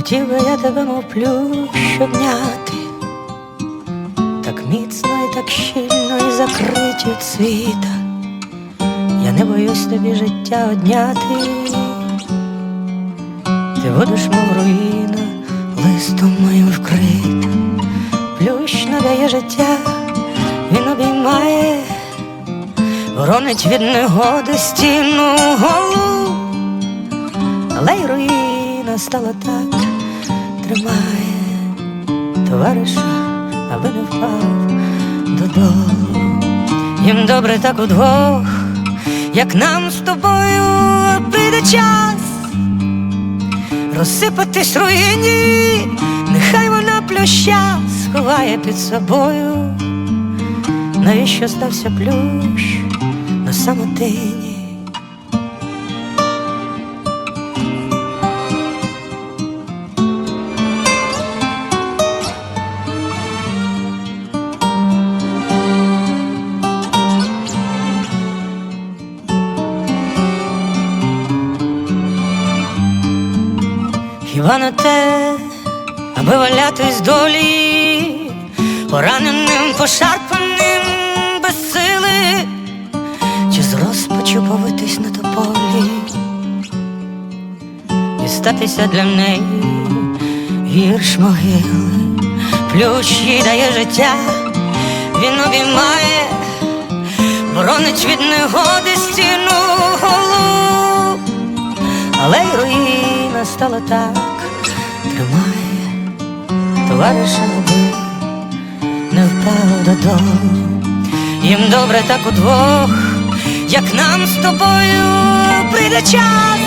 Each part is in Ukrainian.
Хотів би я тебе, мов плющ обняти, так міцно і так щільно і закрить від світа. Я не боюсь тобі життя одняти. Ти будеш, мов руїна, листом моїм вкрита. Плющ надає життя, він обіймає, воронить від негоди стіну голу, але й руїна стала так, тримає товариша, аби не впав додолу. Їм добре так удвох, як нам з тобою прийде час розсипатись руїні, нехай вона плюща сховає під собою. Навіщо стався плющ на самотині? Хіба не те, аби валятись долі, пораненим, пошарпаним без сили, чи з розпачу повитись на тополі, і статися для неї гірш могили, плющ їй дає життя, він обіймає, боронить від негоди стіну голу. Але й руїна стала так, тримає товариша, аби не впав додому. Їм добре так удвох, як нам з тобою прийде час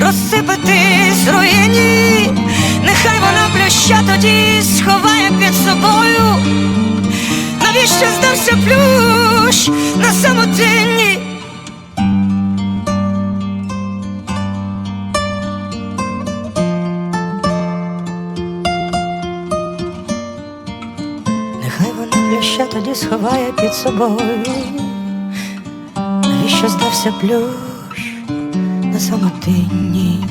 розсипатись руїні, нехай вона плюща тоді сховає під собою. Плюща тоді сховає під собою. Навіщо здався плющ на самотині?